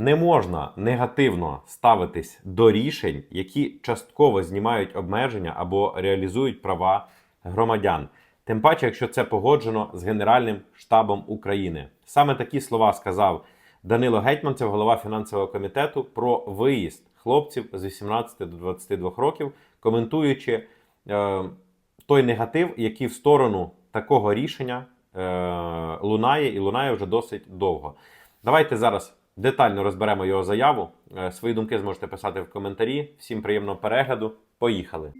Не можна негативно ставитись до рішень, які частково знімають обмеження або реалізують права громадян. Тим паче, якщо це погоджено з Генеральним штабом України. Саме такі слова сказав Данило Гетьманцев, голова фінансового комітету, про виїзд хлопців з 18 до 22 років, коментуючи е, той негатив, який в сторону такого рішення е, лунає і лунає вже досить довго. Давайте зараз детально розберемо його заяву. Е, Свої думки зможете писати в коментарі. Всім приємного перегляду. Поїхали.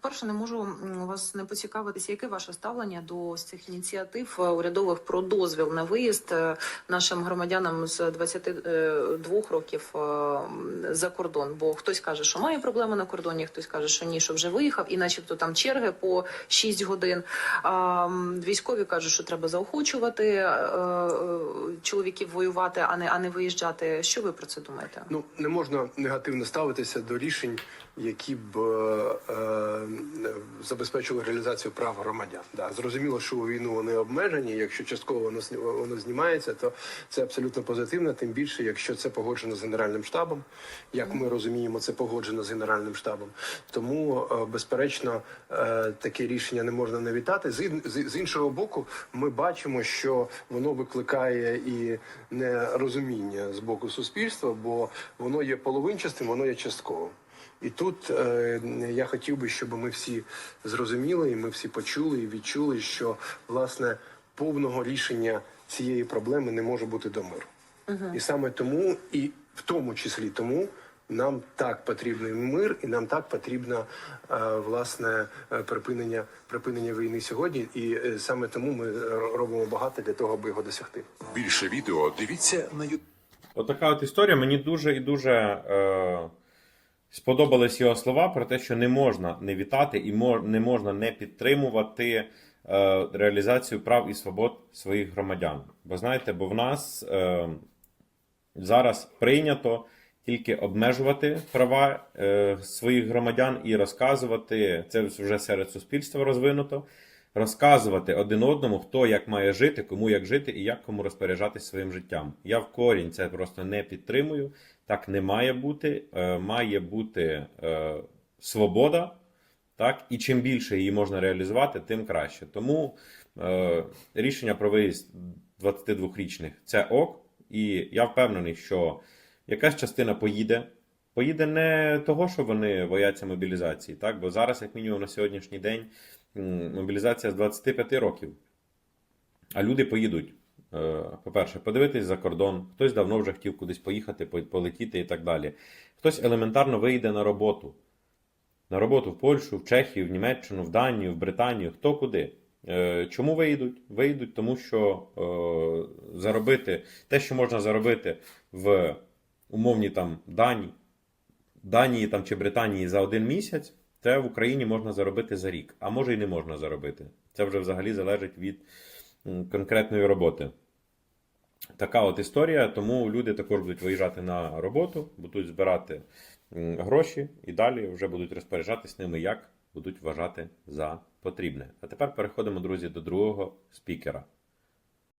Перше, не можу вас не поцікавитися, яке ваше ставлення до цих ініціатив е, урядових про дозвіл на виїзд е, нашим громадянам з 22 років е, за кордон? Бо хтось каже, що має проблеми на кордоні, хтось каже, що ні, що вже виїхав, і начебто там черги по 6 годин. Військові кажуть, що треба заохочувати чоловіків воювати, а не а не виїжджати. Що ви про це думаєте? Ну не можна негативно ставитися до рішень, які б забезпечили реалізацію прав громадян. Да, зрозуміло, що у війну вони обмежені. Якщо частково воно воно знімається, то це абсолютно позитивно. Тим більше, якщо це погоджено з генеральним штабом, як ми розуміємо, це погоджено з генеральним штабом. Тому, е, безперечно, е, таке рішення не можна не вітати. З іншого боку, ми бачимо, що воно викликає і нерозуміння з боку суспільства, бо воно є половинчастим, воно є частковим. І тут е, я хотів би, щоб ми всі зрозуміли, і ми всі почули і відчули, що власне повного рішення цієї проблеми не може бути до миру. І саме тому, і в тому числі тому, нам так потрібний мир, і нам так потрібно е, власне е, припинення припинення війни сьогодні. І е, саме тому ми робимо багато для того, аби його досягти. Більше відео дивіться на YouTube. Отака от історія. Мені дуже і дуже е, сподобались його слова про те, що не можна не вітати і не можна не підтримувати е, реалізацію прав і свобод своїх громадян. Бо знаєте, бо в нас е, зараз прийнято тільки обмежувати права е, своїх громадян і розказувати це вже серед суспільства розвинуто. Розказувати один одному, хто як має жити, кому як жити і як кому розпоряджатись своїм життям. Я в корінь це просто не підтримую. Так не має бути. Е, має бути е, свобода, так, і чим більше її можна реалізувати, тим краще. Тому е, рішення про виїзд 22-річних це ок, і я впевнений, що якась частина поїде. Поїде не того, що вони бояться мобілізації, так? бо зараз, як мінімум, на сьогоднішній день мобілізація з 25 років. А люди поїдуть. е, По-перше, подивитись за кордон, хтось давно вже хотів кудись поїхати, полетіти і так далі. Хтось елементарно вийде на роботу. На роботу в Польщу, в Чехію, в Німеччину, в Данію, в Британію, хто куди. Е, Чому виїдуть? Виїдуть, тому що е, заробити те, що можна заробити в умовній там Данії, Данії там, чи Британії за один місяць, це в Україні можна заробити за рік, а може і не можна заробити. Це вже взагалі залежить від конкретної роботи. Така от історія, тому люди також будуть виїжджати на роботу, будуть збирати гроші і далі вже будуть розпоряджатись ними, як будуть вважати за потрібне. А тепер переходимо, друзі, до другого спікера.